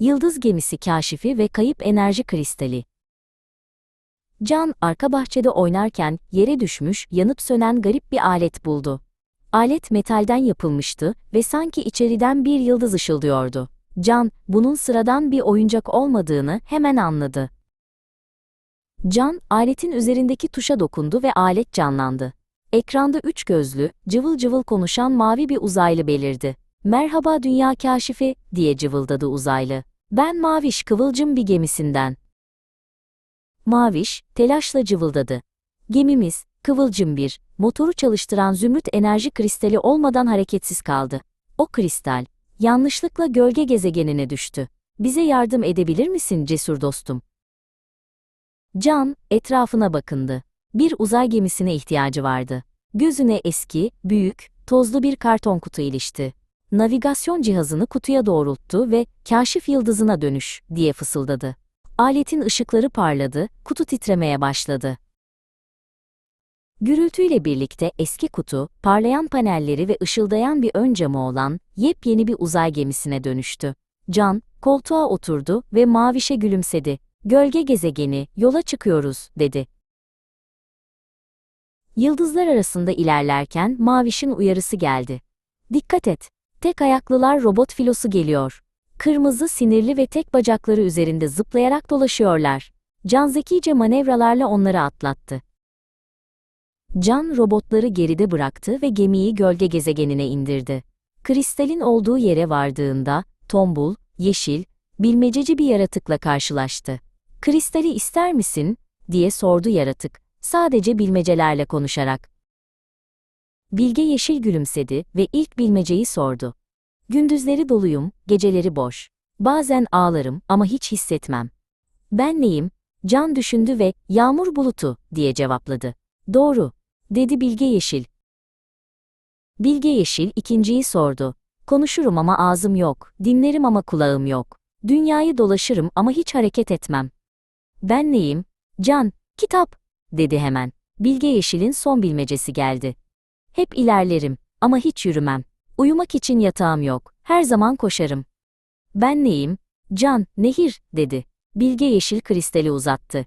Yıldız gemisi kaşifi ve kayıp enerji kristali. Can, arka bahçede oynarken yere düşmüş, yanıp sönen garip bir alet buldu. Alet metalden yapılmıştı ve sanki içeriden bir yıldız ışıldıyordu. Can, bunun sıradan bir oyuncak olmadığını hemen anladı. Can, aletin üzerindeki tuşa dokundu ve alet canlandı. Ekranda üç gözlü, cıvıl cıvıl konuşan mavi bir uzaylı belirdi. Merhaba dünya kaşifi, diye cıvıldadı uzaylı. Ben Maviş Kıvılcım bir gemisinden. Maviş, telaşla cıvıldadı. Gemimiz, Kıvılcım bir, motoru çalıştıran zümrüt enerji kristali olmadan hareketsiz kaldı. O kristal, yanlışlıkla gölge gezegenine düştü. Bize yardım edebilir misin cesur dostum? Can, etrafına bakındı. Bir uzay gemisine ihtiyacı vardı. Gözüne eski, büyük, tozlu bir karton kutu ilişti. Navigasyon cihazını kutuya doğrulttu ve "Kaşif yıldızına dönüş." diye fısıldadı. Aletin ışıkları parladı, kutu titremeye başladı. Gürültüyle birlikte eski kutu, parlayan panelleri ve ışıldayan bir ön camı olan yepyeni bir uzay gemisine dönüştü. Can, koltuğa oturdu ve Maviş'e gülümsedi. Gölge gezegeni, yola çıkıyoruz, dedi. Yıldızlar arasında ilerlerken Maviş'in uyarısı geldi. Dikkat et, tek ayaklılar robot filosu geliyor. Kırmızı, sinirli ve tek bacakları üzerinde zıplayarak dolaşıyorlar. Can zekice manevralarla onları atlattı. Can robotları geride bıraktı ve gemiyi gölge gezegenine indirdi. Kristalin olduğu yere vardığında, tombul, yeşil, bilmececi bir yaratıkla karşılaştı. Kristali ister misin? diye sordu yaratık, sadece bilmecelerle konuşarak. Bilge yeşil gülümsedi ve ilk bilmeceyi sordu. Gündüzleri doluyum, geceleri boş. Bazen ağlarım ama hiç hissetmem. Ben neyim? Can düşündü ve yağmur bulutu diye cevapladı. Doğru, dedi Bilge Yeşil. Bilge Yeşil ikinciyi sordu. Konuşurum ama ağzım yok, dinlerim ama kulağım yok. Dünyayı dolaşırım ama hiç hareket etmem. Ben neyim? Can, kitap, dedi hemen. Bilge Yeşil'in son bilmecesi geldi. Hep ilerlerim ama hiç yürümem. Uyumak için yatağım yok, her zaman koşarım. Ben neyim? Can, nehir, dedi. Bilge Yeşil kristali uzattı.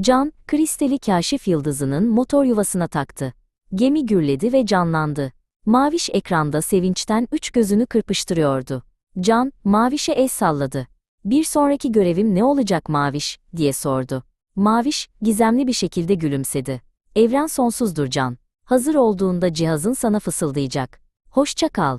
Can, kristali kaşif yıldızının motor yuvasına taktı. Gemi gürledi ve canlandı. Maviş ekranda sevinçten üç gözünü kırpıştırıyordu. Can, Maviş'e el salladı. Bir sonraki görevim ne olacak Maviş, diye sordu. Maviş, gizemli bir şekilde gülümsedi. Evren sonsuzdur Can. Hazır olduğunda cihazın sana fısıldayacak. Hoşça kal.